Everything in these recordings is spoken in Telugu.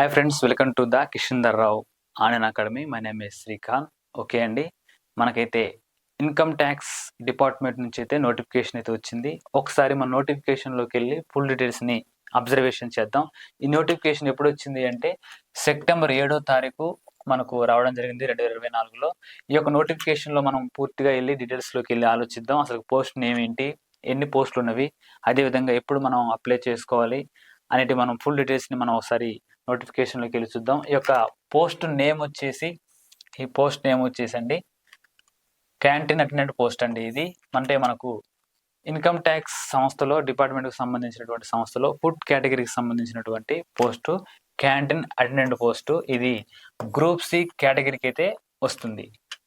Hi friends welcome to the Kishandar Rao Anand academy my name is Srikanth okay అండి. మనకైతే ఇన్కమ్ ట్యాక్స్ డిపార్ట్మెంట్ నుంచి అయితే నోటిఫికేషన్ అయితే వచ్చింది. ఒకసారి మన నోటిఫికేషన్లోకి వెళ్ళి ఫుల్ డీటెయిల్స్ని అబ్జర్వేషన్ చేద్దాం. ఈ నోటిఫికేషన్ ఎప్పుడు వచ్చింది అంటే సెప్టెంబర్ ఏడో తారీఖు మనకు రావడం జరిగింది రెండు వేల ఇరవై నాలుగులో. ఈ యొక్క నోటిఫికేషన్లో మనం పూర్తిగా వెళ్ళి డీటెయిల్స్లోకి వెళ్ళి ఆలోచిద్దాం. అసలు పోస్ట్ నేమ్ ఏంటి? ఎన్ని పోస్టులు ఉన్నవి? అదేవిధంగా ఎప్పుడు మనం అప్లై చేసుకోవాలి? అనేటి మనం ఫుల్ డీటెయిల్స్ని మనం ఒకసారి నోటిఫికేషన్లోకి వెళ్ళి చూద్దాం. ఈ యొక్క పోస్ట్ నేమ్ వచ్చేసి ఈ పోస్ట్ నేమ్ వచ్చేసండి. క్యాంటీన్ అటెండెంట్ పోస్ట్ అండి ఇది. అంటే మనకు ఇన్కమ్ ట్యాక్స్ సంస్థలో డిపార్ట్మెంట్కి సంబంధించినటువంటి సంస్థలో ఫుడ్ కేటగిరీకి సంబంధించినటువంటి పోస్టు క్యాంటీన్ అటెండెంట్ పోస్టు ఇది గ్రూప్ సి కేటగిరీకి అయితే వస్తుంది.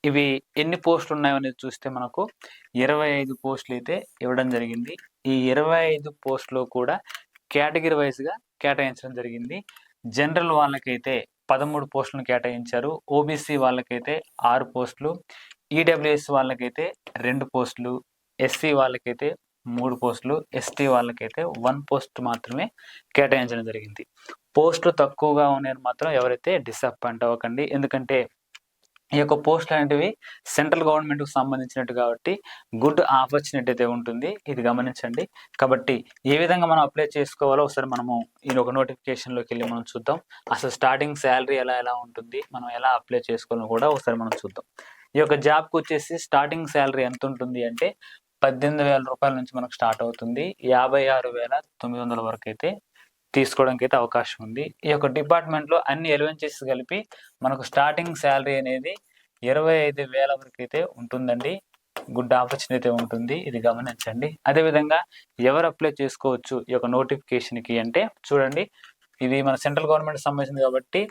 ఇవి ఎన్ని పోస్టులు ఉన్నాయో అనేది చూస్తే మనకు ఇరవై ఐదు పోస్టులు అయితే ఇవ్వడం జరిగింది. ఈ ఇరవై ఐదు పోస్టులో కూడా కేటగిరీ వైజ్గా కేటాయించడం జరిగింది. జనరల్ వాళ్ళకైతే పదమూడు పోస్టులను కేటాయించారు. ఓబీసీ వాళ్ళకైతే ఆరు పోస్టులు. ఈడబ్ల్యూఎస్ వాళ్ళకైతే రెండు పోస్టులు. ఎస్సీ వాళ్ళకైతే మూడు పోస్టులు. ఎస్టీ వాళ్ళకైతే వన్ పోస్ట్ మాత్రమే కేటాయించడం జరిగింది. పోస్టులు తక్కువగా ఉన్నారు మాత్రం ఎవరైతే డిసప్పాయింట్ అవ్వకండి. ఎందుకంటే ఈ యొక్క పోస్టులు అనేటివి సెంట్రల్ గవర్నమెంట్కు సంబంధించినట్టు కాబట్టి గుడ్ ఆపర్చునిటీ అయితే ఉంటుంది. ఇది గమనించండి. కాబట్టి ఏ విధంగా మనం అప్లై చేసుకోవాలో ఒకసారి మనము ఈ ఒక నోటిఫికేషన్లోకి వెళ్ళి మనం చూద్దాం. అసలు స్టార్టింగ్ శాలరీ ఎలా ఎలా ఉంటుంది? మనం ఎలా అప్లై చేసుకోవాలో కూడా ఒకసారి మనం చూద్దాం. ఈ యొక్క జాబ్కి వచ్చేసి స్టార్టింగ్ శాలరీ ఎంత ఉంటుంది అంటే పద్దెనిమిది వేల రూపాయల నుంచి మనకు స్టార్ట్ అవుతుంది. యాభై ఆరు వేల తొమ్మిది వందల వరకు అయితే తీసుకోవడానికి అయితే అవకాశం ఉంది. ఈ యొక్క డిపార్ట్మెంట్లో అన్ని ఎలివెన్సెస్ కలిపి మనకు స్టార్టింగ్ శాలరీ అనేది ఇరవై ఐదు వేల వరకు అయితే ఉంటుందండి. గుడ్ ఆపర్చునిటీ ఉంటుంది. ఇది గమనించండి. అదేవిధంగా ఎవరు అప్లై చేసుకోవచ్చు ఈ యొక్క నోటిఫికేషన్కి అంటే చూడండి ఇది మన సెంట్రల్ గవర్నమెంట్ సంబంధించింది కాబట్టి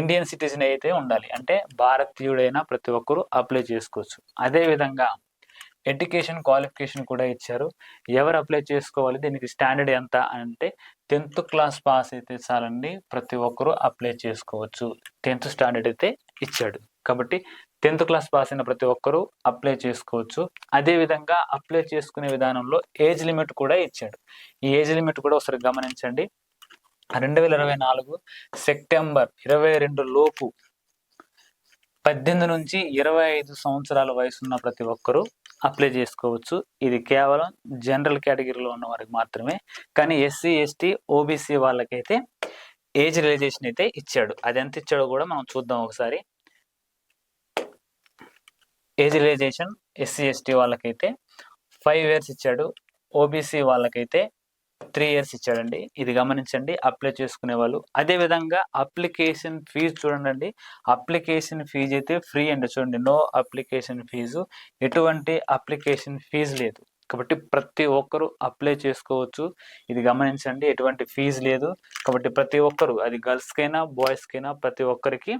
ఇండియన్ సిటిజన్ అయితే ఉండాలి. అంటే భారతీయుడైన ప్రతి ఒక్కరూ అప్లై చేసుకోవచ్చు. అదేవిధంగా ఎడ్యుకేషన్ క్వాలిఫికేషన్ కూడా ఇచ్చారు. ఎవరు అప్లై చేసుకోవాలి దీనికి స్టాండర్డ్ ఎంత అంటే టెన్త్ క్లాస్ పాస్ అయితే చాలండి. ప్రతి ఒక్కరూ అప్లై చేసుకోవచ్చు. టెన్త్ స్టాండర్డ్ అయితే ఇచ్చాడు. కాబట్టి టెన్త్ క్లాస్ పాస్ అయిన ప్రతి ఒక్కరూ అప్లై చేసుకోవచ్చు. అదేవిధంగా అప్లై చేసుకునే విధానంలో ఏజ్ లిమిట్ కూడా ఇచ్చాడు. ఈ ఏజ్ లిమిట్ కూడా ఒకసారి గమనించండి. రెండు వేల ఇరవై నాలుగు సెప్టెంబర్ ఇరవై రెండు లోపు పద్దెనిమిది నుంచి ఇరవై ఐదు సంవత్సరాల వయసున్న ప్రతి ఒక్కరూ అప్లై చేసుకోవచ్చు. ఇది కేవలం జనరల్ కేటగిరీలో ఉన్న వారికి మాత్రమే. కానీ ఎస్సీ ఎస్టీ ఓబీసీ వాళ్ళకైతే ఏజ్ రిలైజేషన్ అయితే ఇచ్చాడు. అది ఎంత ఇచ్చాడో కూడా మనం చూద్దాం ఒకసారి. ఏజ్ రిలైజేషన్ ఎస్సీ ఎస్టీ వాళ్ళకైతే ఫైవ్ ఇయర్స్ ఇచ్చాడు. ఓబీసీ వాళ్ళకైతే త్రీ ఇయర్స్ ఇచ్చాడండి. ఇది గమనించండి అప్లై చేసుకునే వాళ్ళు. అదేవిధంగా అప్లికేషన్ ఫీజు చూడండి అప్లికేషన్ ఫీజు అయితే ఫ్రీ అండి. చూడండి నో అప్లికేషన్ ఫీజు. ఎటువంటి అప్లికేషన్ ఫీజు లేదు. కాబట్టి ప్రతి ఒక్కరూ అప్లై చేసుకోవచ్చు. ఇది గమనించండి ఎటువంటి ఫీజు లేదు. కాబట్టి ప్రతి ఒక్కరు అది గర్ల్స్కైనా బాయ్స్కైనా ప్రతి ఒక్కరికి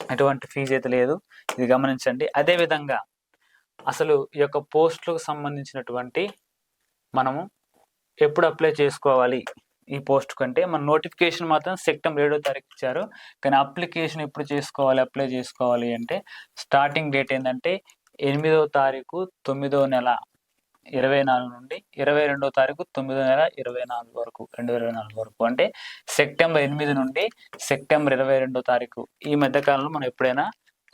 ఎటువంటి ఫీజు అయితే లేదు. ఇది గమనించండి. అదేవిధంగా అసలు ఈ యొక్క పోస్టులకు సంబంధించినటువంటి మనము ఎప్పుడు అప్లై చేసుకోవాలి? ఈ పోస్ట్ కంటే మన నోటిఫికేషన్ మాత్రం సెప్టెంబర్ ఏడో తారీఖు ఇచ్చారు. కానీ అప్లికేషన్ ఎప్పుడు చేసుకోవాలి అప్లై చేసుకోవాలి అంటే స్టార్టింగ్ డేట్ ఏంటంటే ఎనిమిదవ తారీఖు తొమ్మిదవ నెల ఇరవై నాలుగు నుండి ఇరవై రెండో తారీఖు తొమ్మిదో నెల ఇరవై నాలుగు వరకు రెండు ఇరవై నాలుగు వరకు. అంటే సెప్టెంబర్ ఎనిమిది నుండి సెప్టెంబర్ ఇరవై రెండో తారీఖు. ఈ మధ్య కాలంలో మనం ఎప్పుడైనా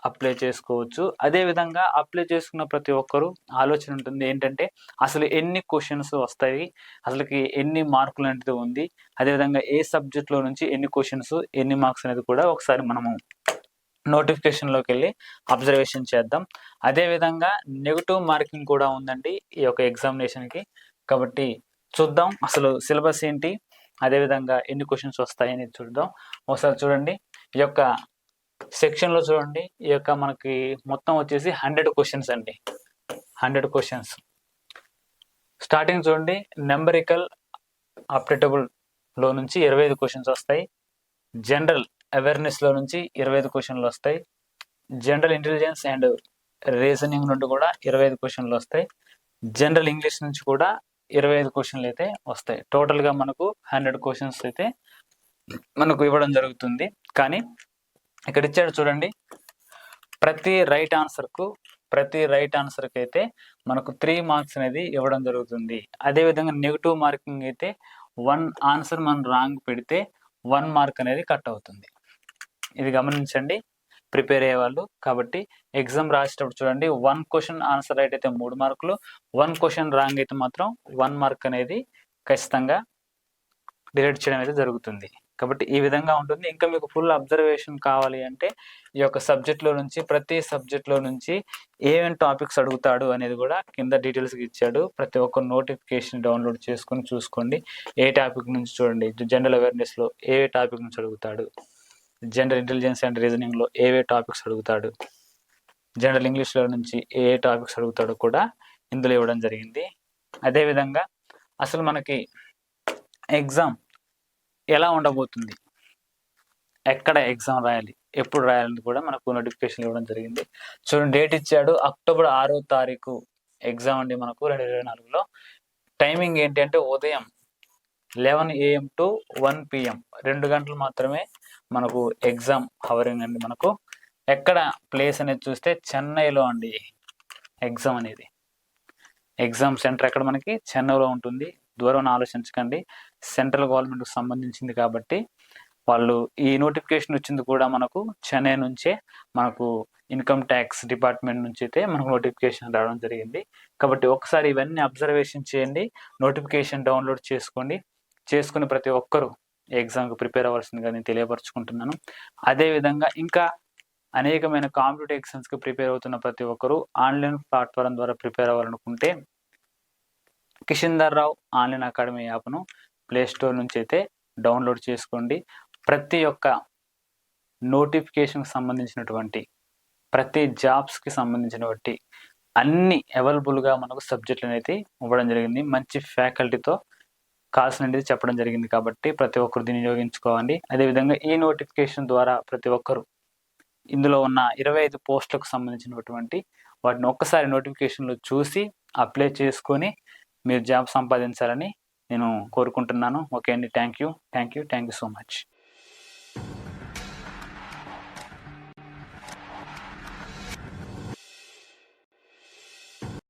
అప్లై చేసుకోవచ్చు. అదే విధంగా అప్లై చేసుకున్న ప్రతి ఒక్కరూ ఆలోచన ఉంటుంది ఏంటంటే అసలు ఎన్ని క్వశ్చన్స్ వస్తాయి అసలుకి ఎన్ని మార్కులు అనేది ఉంది అదేవిధంగా ఏ సబ్జెక్ట్లో నుంచి ఎన్ని క్వశ్చన్స్ ఎన్ని మార్క్స్ అనేది కూడా ఒకసారి మనము నోటిఫికేషన్లోకి వెళ్ళి అబ్జర్వేషన్ చేద్దాం. అదేవిధంగా నెగిటివ్ మార్కింగ్ కూడా ఉందండి ఈ యొక్క ఎగ్జామినేషన్కి కాబట్టి చూద్దాం అసలు సిలబస్ ఏంటి అదేవిధంగా ఎన్ని క్వశ్చన్స్ వస్తాయని చూద్దాం. ఒకసారి చూడండి. ఈ యొక్క సెక్షన్లో చూడండి. ఈ యొక్క మనకి మొత్తం వచ్చేసి హండ్రెడ్ క్వశ్చన్స్ అండి. హండ్రెడ్ క్వశ్చన్స్ స్టార్టింగ్ చూడండి. నెంబరికల్ అప్డేటబుల్లో నుంచి ఇరవై ఐదు క్వశ్చన్స్ వస్తాయి. జనరల్ అవేర్నెస్లో నుంచి ఇరవై ఐదు క్వశ్చన్లు వస్తాయి. జనరల్ ఇంటెలిజెన్స్ అండ్ రీజనింగ్ నుండి కూడా ఇరవై ఐదు క్వశ్చన్లు వస్తాయి. జనరల్ ఇంగ్లీష్ నుంచి కూడా ఇరవై ఐదు క్వశ్చన్లు అయితే వస్తాయి. టోటల్గా మనకు హండ్రెడ్ క్వశ్చన్స్ అయితే మనకు ఇవ్వడం జరుగుతుంది. కానీ ఇక్కడ ఇచ్చాడు చూడండి. ప్రతి రైట్ ఆన్సర్కు ప్రతి రైట్ ఆన్సర్కి అయితే మనకు త్రీ మార్క్స్ అనేది ఇవ్వడం జరుగుతుంది. అదేవిధంగా నెగిటివ్ మార్కింగ్ అయితే వన్ ఆన్సర్ మనం రాంగ్ పెడితే వన్ మార్క్ అనేది కట్ అవుతుంది. ఇది గమనించండి. ప్రిపేర్ అయ్యేవాళ్ళు కాబట్టి ఎగ్జామ్ రాసేటప్పుడు చూడండి వన్ క్వశ్చన్ ఆన్సర్ రైట్ అయితే మూడు మార్కులు వన్ క్వశ్చన్ రాంగ్ అయితే మాత్రం వన్ మార్క్ అనేది ఖచ్చితంగా డిలీట్ చేయడం అయితే జరుగుతుంది. కాబట్టి ఈ విధంగా ఉంటుంది. ఇంకా మీకు ఫుల్ అబ్జర్వేషన్ కావాలి అంటే ఈ యొక్క సబ్జెక్ట్లో నుంచి ప్రతి సబ్జెక్ట్లో నుంచి ఏమేమి టాపిక్స్ అడుగుతాడు అనేది కూడా కింద డీటెయిల్స్కి ఇచ్చాడు. ప్రతి ఒక్క నోటిఫికేషన్ డౌన్లోడ్ చేసుకొని చూసుకోండి. ఏ టాపిక్ నుంచి చూడండి. జనరల్ అవేర్నెస్లో ఏ టాపిక్ నుంచి అడుగుతాడు. జనరల్ ఇంటెలిజెన్స్ అండ్ రీజనింగ్లో ఏవే టాపిక్స్ అడుగుతాడు. జనరల్ ఇంగ్లీష్లో నుంచి ఏ ఏ టాపిక్స్ అడుగుతాడో కూడా ఇందులో ఇవ్వడం జరిగింది. అదేవిధంగా అసలు మనకి ఎగ్జామ్ ఎలా ఉండబోతుంది? ఎక్కడ ఎగ్జామ్ రాయాలి? ఎప్పుడు రాయాలని కూడా మనకు నోటిఫికేషన్ ఇవ్వడం జరిగింది. చూడండి డేట్ ఇచ్చాడు. అక్టోబర్ ఆరో తారీఖు ఎగ్జామ్ అండి మనకు రెండు ఇరవై నాలుగులో. టైమింగ్ ఏంటి అంటే ఉదయం eleven AM to one PM రెండు గంటలు మాత్రమే మనకు ఎగ్జామ్ హవరింగ్ అండి మనకు. ఎక్కడ ప్లేస్ అనేది చూస్తే చెన్నైలో అండి ఎగ్జామ్ అనేది. ఎగ్జామ్ సెంటర్ ఎక్కడ మనకి? చెన్నైలో ఉంటుంది. దూరం ఆలోచించకండి. సెంట్రల్ గవర్నమెంట్కి సంబంధించింది కాబట్టి వాళ్ళు ఈ నోటిఫికేషన్ వచ్చింది కూడా మనకు చెన్నై నుంచే మనకు ఇన్కమ్ ట్యాక్స్ డిపార్ట్మెంట్ నుంచి అయితే మనకు నోటిఫికేషన్ రావడం జరిగింది. కాబట్టి ఒకసారి ఇవన్నీ అబ్జర్వేషన్ చేయండి. నోటిఫికేషన్ డౌన్లోడ్ చేసుకోండి. చేసుకుని ప్రతి ఒక్కరూ ఎగ్జామ్కి ప్రిపేర్ అవ్వాల్సిందిగా నేను తెలియపరుచుకుంటున్నాను. అదేవిధంగా ఇంకా అనేకమైన కాంపిటేటివ్ ఎగ్జామ్స్కి ప్రిపేర్ అవుతున్న ప్రతి ఒక్కరూ ఆన్లైన్ ప్లాట్ఫామ్ ద్వారా ప్రిపేర్ అవ్వాలనుకుంటే కిషన్దర్ రావు ఆన్లైన్ అకాడమీ యాప్ను ప్లేస్టోర్ నుంచి అయితే డౌన్లోడ్ చేసుకోండి. ప్రతి ఒక్క నోటిఫికేషన్కి సంబంధించినటువంటి ప్రతి జాబ్స్కి సంబంధించినటువంటి అన్ని అవైలబుల్గా మనకు సబ్జెక్టులు అనేది ఇవ్వడం జరిగింది. మంచి ఫ్యాకల్టీతో కాల్సినది చెప్పడం జరిగింది కాబట్టి ప్రతి ఒక్కరు దీన్ని వినియోగించుకోవాలి అదేవిధంగా ఈ నోటిఫికేషన్ ద్వారా ప్రతి ఒక్కరు ఇందులో ఉన్న ఇరవై ఐదు పోస్టులకు సంబంధించినటువంటి వాటిని ఒక్కసారి నోటిఫికేషన్లో చూసి అప్లై చేసుకొని మీరు జాబ్ సంపాదించాలని నేను కోరుకుంటున్నాను. ఓకే అండి. Thank you. Thank you. Thank you so much.